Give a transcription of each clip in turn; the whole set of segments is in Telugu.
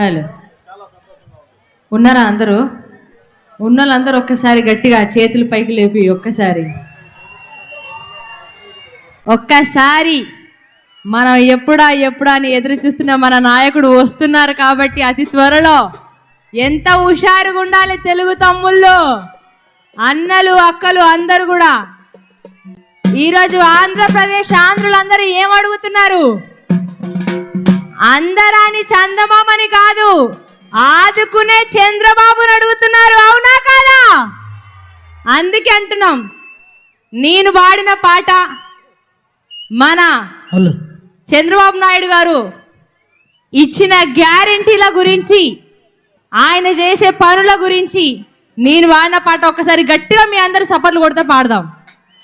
హలో. ఉన్నారా అందరూ? ఉన్న వాళ్ళందరూ ఒక్కసారి గట్టిగా చేతులు పైకి లేపి ఒక్కసారి. ఒక్కసారి మనం ఎప్పుడా ఎప్పుడా అని ఎదురు చూస్తున్న మన నాయకుడు వస్తున్నారు కాబట్టి అతి త్వరలో. ఎంత హుషారుగా ఉండాలి తెలుగు తమ్ముళ్ళు? అన్నలు అక్కలు అందరు కూడా. ఈరోజు ఆంధ్రప్రదేశ్ ఆంధ్రులందరూ ఏం అడుగుతున్నారు? అందరాని చందమామని కాదు. ఆదుకునే చంద్రబాబుని అడుగుతున్నారు. అవునా కాదా? అందుకే అంటున్నాం. నేను పాడిన పాట మన చంద్రబాబు నాయుడు గారు ఇచ్చిన గ్యారెంటీల గురించి ఆయన చేసే పనుల గురించి నేను వాడిన పాట ఒక్కసారి గట్టిగా మీ అందరు సపర్లు కొడితే పాడదాం.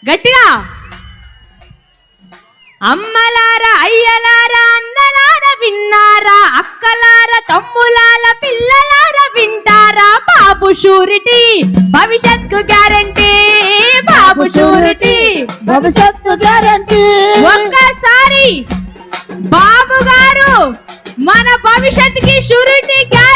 గట్టిగా? అమ్మలారా అయ్యలారా అన్నలారా విన్నారా? అక్కలారా తమ్ములాల పిల్లలారా వింటారా? బాబు షూరిటీ భవిష్యత్కు గ్యారంటీ. బాబు షూరిటీ భవిష్యత్తు గ్యారంటీ. ఒక్కసారి బాబు గారు మన భవిష్యత్తుకి షూరిటీ గ్యారంటీ.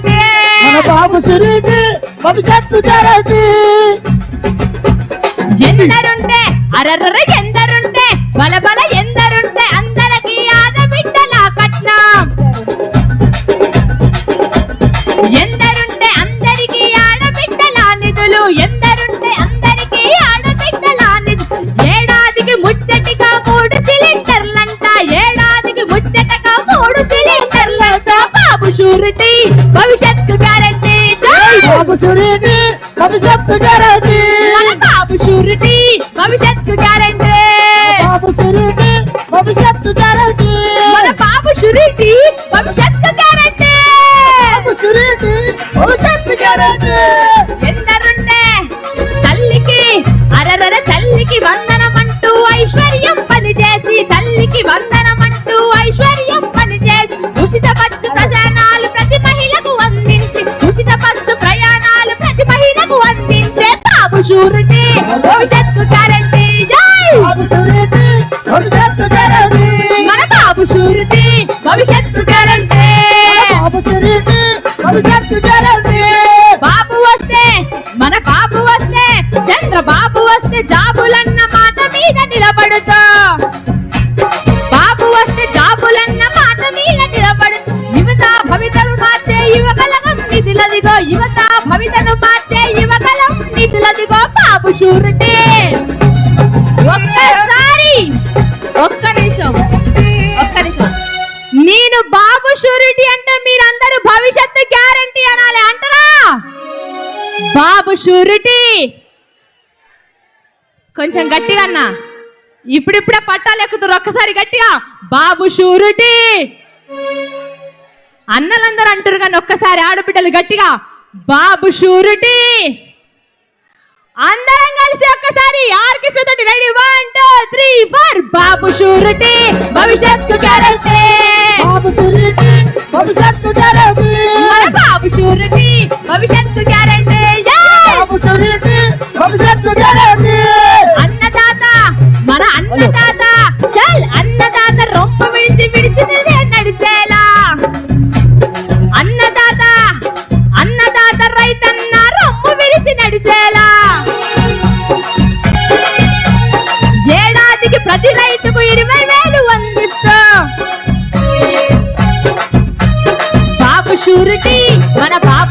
బాబు సురీటి భవిష్యత్తు గ్యారంటీ ఎందరుంటే అరర్ర ఎందరుంటే బల బల ఎందరుంటే అందరికి ఆడబిడ్డల కట్నం ఎందరుంటే అందరికి ఆడబిడ్డల నిధులు. బాబు సురీటి భవిష్యత్తు గ్యారంటీ. బాబు షూరిటీ భవిష్యత్తు గ్యారంటీ. బాబు సురీటి భవిష్యత్తు గ్యారంటీ. బాబు షూరిటీ భవిష్యత్తు గ్యారంటీ. బాబు సురీటి భవిష్యత్తు గ్యారంటీ. ఎందరుంటే తల్లికి అరరర తల్లికి వందనమంటూ ఐశ్వర్యం పనిచేసి తల్లికి వందనమంటూ షూరిటీ భవిష్యత్తు గ్యారంటీ షూరిటీ కొంచెం గట్టిగా అన్నా. ఇప్పుడిప్పుడే పట్టాలు ఎక్కుతారు ఒక్కసారి గట్టిగా. బాబు షూరిటీ అన్నలందరూ అంటారు కానీ ఒక్కసారి ఆడబిడ్డలు గట్టిగా. బాబు షూరిటీ అందరం కలిసి ఒక్కసారి ఆర్కెస్ట్రా తోటి ready. One two three four. Babu surety భవిష్యత్తు గ్యారంటీ. బాబు సురీటి భవిష్యత్తు గ్యారంటీ. బాబు షూరిటీ భవిష్యత్తు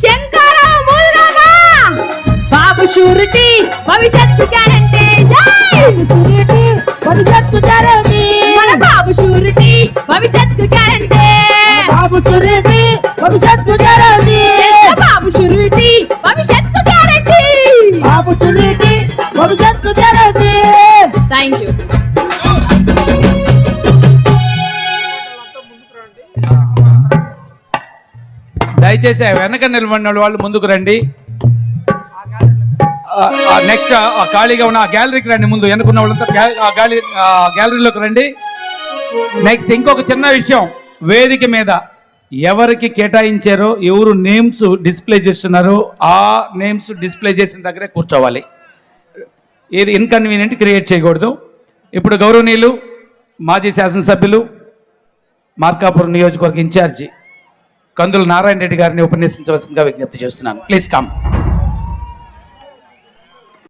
శంకరం బాబు షూరిటీ భవిష్యత్తు గ్యారంటీ. జై! సురేటి భవిష్యత్తు గ్యారంటీ. మన బాబు షూరిటీ భవిష్యత్తు గ్యారంటీ. బాబు సురేటి భవిష్యత్తు దయచేసి వెనక నిలబడిన వాళ్ళు ముందుకు రండి. నెక్స్ట్ ఆ ఖాళీగా ఉన్న ఆ గ్యాలరీకి రండి ముందు. వెనుకున్న వాళ్ళంతా గ్యాలరీ ఆ గ్యాలరీలోకి రండి. నెక్స్ట్ ఇంకొక చిన్న విషయం. వేదిక మీద ఎవరికి కేటాయించారో ఎవరు నేమ్స్ డిస్ప్లే చేస్తున్నారో ఆ నేమ్స్ డిస్ప్లే చేసిన దగ్గరే కూర్చోవాలి. ఏది ఇన్కన్వీనియంట్ క్రియేట్ చేయకూడదు. ఇప్పుడు గౌరవనీయులు మాజీ శాసనసభ్యులు మార్కాపురం నియోజకవర్గ ఇన్ఛార్జి కందుల నారాయణ రెడ్డి గారిని ఉపన్యసించవలసిందిగా విజ్ఞప్తి చేస్తున్నాను. Please come.